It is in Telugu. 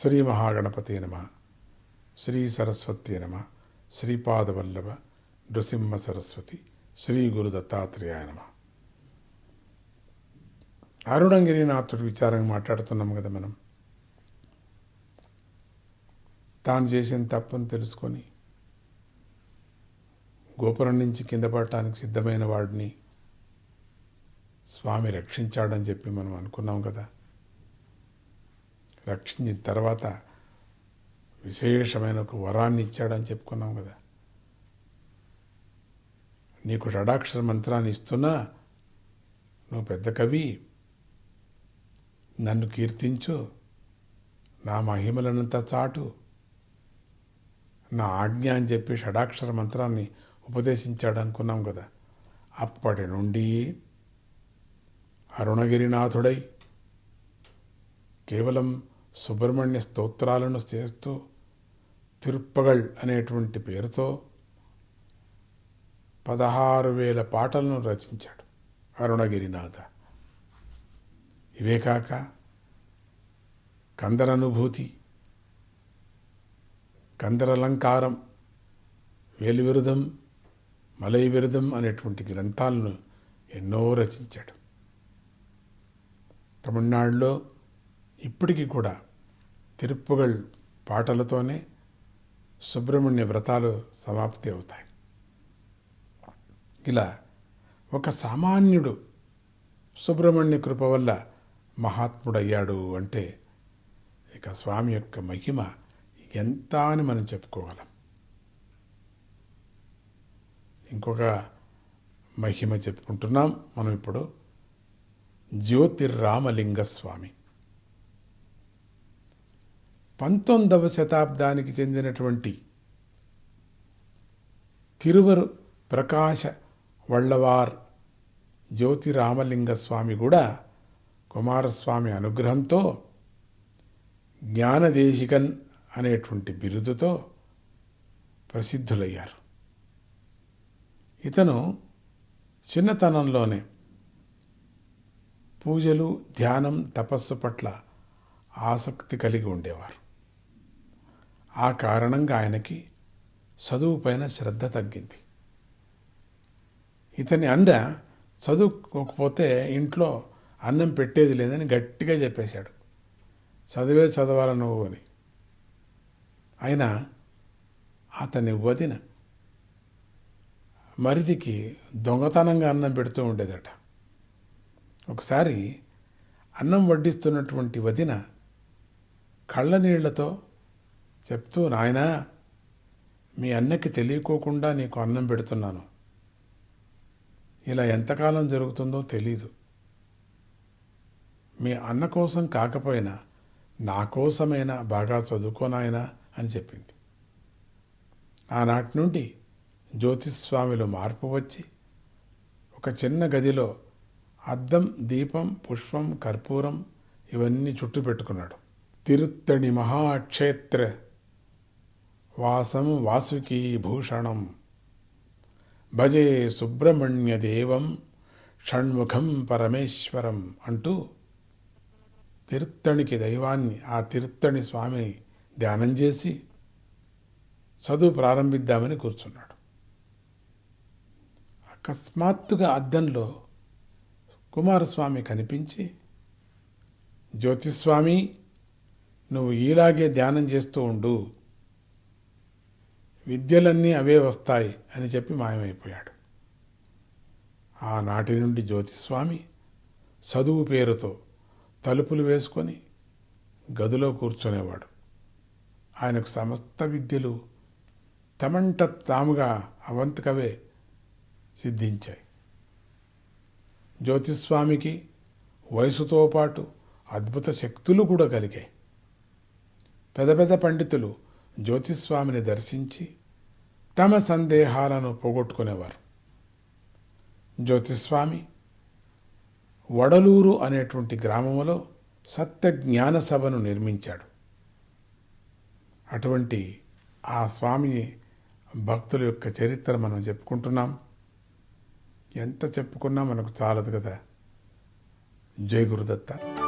శ్రీ మహాగణపతి నమ శ్రీ సరస్వతి నమ శ్రీపాదవల్లభ నృసింహ సరస్వతి శ్రీ గురు దత్తాత్రేయ నమ. అరుణంగిరినాథుడి విచారంగా మాట్లాడుతున్నాం కదా మనం. తాను చేసిన తప్పుని తెలుసుకొని గోపురం నుంచి కింద పడటానికి సిద్ధమైన వాడిని స్వామి రక్షించాడని చెప్పి మనం అనుకున్నాం కదా. రక్షించిన తర్వాత విశేషమైన ఒక వరాన్ని ఇచ్చాడని చెప్పుకున్నాం కదా. నీకు షడాక్షర మంత్రాన్ని ఇస్తున్నా నువ్వు పెద్ద కవి నన్ను కీర్తించు నా మహిమలనంతా చాటు నా ఆజ్ఞ అని చెప్పి షడాక్షర మంత్రాన్ని ఉపదేశించాడు అనుకున్నాం కదా. అప్పటి నుండి అరుణగిరినాథుడై కేవలం సుబ్రహ్మణ్య స్తోత్రాలను చేస్తూ తిరుప్పగల్ అనేటువంటి పేరుతో పదహారు వేల పాటలను రచించాడు అరుణగిరినాథ. ఇవే కాక కందరనుభూతి కందరలంకారం వేలివిరుదం మలై విరుదం అనేటువంటి గ్రంథాలను ఎన్నో రచించాడు. తమిళనాడులో ఇప్పటికీ కూడా తిరుప్పుగల్ పాటలతోనే సుబ్రహ్మణ్య వ్రతాలు సమాప్తి అవుతాయి. ఇలా ఒక సామాన్యుడు సుబ్రహ్మణ్య కృప వల్ల మహాత్ముడయ్యాడు అంటే ఇక స్వామి యొక్క మహిమ ఎంత అని మనం చెప్పుకోగలం. ఇంకొక మహిమ చెప్పుకుంటున్నాం మనం ఇప్పుడు జ్యోతిర్రామలింగ స్వామి పంతొమ్మిదవ శతాబ్దానికి చెందినటువంటి తిరువరు ప్రకాశ వళ్ళవార్ జ్యోతిరామలింగ స్వామి కూడా కుమారస్వామి అనుగ్రహంతో జ్ఞానదేశికన్ అనేటువంటి బిరుదుతో ప్రసిద్ధులయ్యారు. ఇతను చిన్నతనంలోనే పూజలు ధ్యానం తపస్సు పట్ల ఆసక్తి కలిగి ఉండేవారు. ఆ కారణంగా ఆయనకి చదువు పైన శ్రద్ధ తగ్గింది. ఇతని అండ చదువుకోకపోతే ఇంట్లో అన్నం పెట్టేది లేదని గట్టిగా చెప్పేశాడు. చదివే చదవాల నువ్వు అని. అయినా అతని వదిన మరిదికి దొంగతనంగా అన్నం పెడుతూ ఉండేదట. ఒకసారి అన్నం వడ్డిస్తున్నటువంటి వదిన కళ్ళ నీళ్ళతో చెప్తూ నాయనా మీ అన్నకి తెలియకోకుండా నీకు అన్నం పెడుతున్నాను. ఇలా ఎంతకాలం జరుగుతుందో తెలీదు. మీ అన్న కోసం కాకపోయినా నా కోసమైనా బాగా చదువుకోనాయనా అని చెప్పింది. ఆనాటి నుండి జ్యోతిస్వామిలో మార్పు వచ్చి ఒక చిన్న గదిలో అద్దం దీపం పుష్పం కర్పూరం ఇవన్నీ చుట్టు పెట్టుకున్నాడు తిరుత్తణి మహాక్షేత్ర వాసం వాసుకీ భూషణం. భజే సుబ్రహ్మణ్య దేవం షణ్ముఖం పరమేశ్వరం అంటూ తిరుత్తణికి దైవాన్ని ఆ తిరుత్తణి స్వామిని ధ్యానం చేసి చదువు ప్రారంభిద్దామని కూర్చున్నాడు. అకస్మాత్తుగా అద్దంలో కుమారస్వామి కనిపించి జ్యోతిస్వామి నువ్వు ఈలాగే ధ్యానం చేస్తూ ఉండు విద్యలన్నీ అవే వస్తాయి అని చెప్పి మాయమైపోయాడు. ఆనాటి నుండి జ్యోతిస్వామి చదువు పేరుతో తలుపులు వేసుకొని గదిలో కూర్చునేవాడు. ఆయనకు సమస్త విద్యలు తమంట తాముగా అవంతకవే సిద్ధించాయి. జ్యోతిస్వామికి వయసుతో పాటు అద్భుత శక్తులు కూడా కలిగాయి. పెద్ద పెద్ద పండితులు జ్యోతిస్వామిని దర్శించి తమ సందేహాలను పోగొట్టుకునేవారు. జ్యోతిస్వామి వడలూరు అనేటువంటి గ్రామంలో సత్యజ్ఞాన సభను నిర్మించాడు. అటువంటి ఆ స్వామి భక్తుల యొక్క చరిత్ర మనం చెప్పుకుంటున్నాం. ఎంత చెప్పుకున్నా మనకు చాలదు కదా. జై గురుదత్త.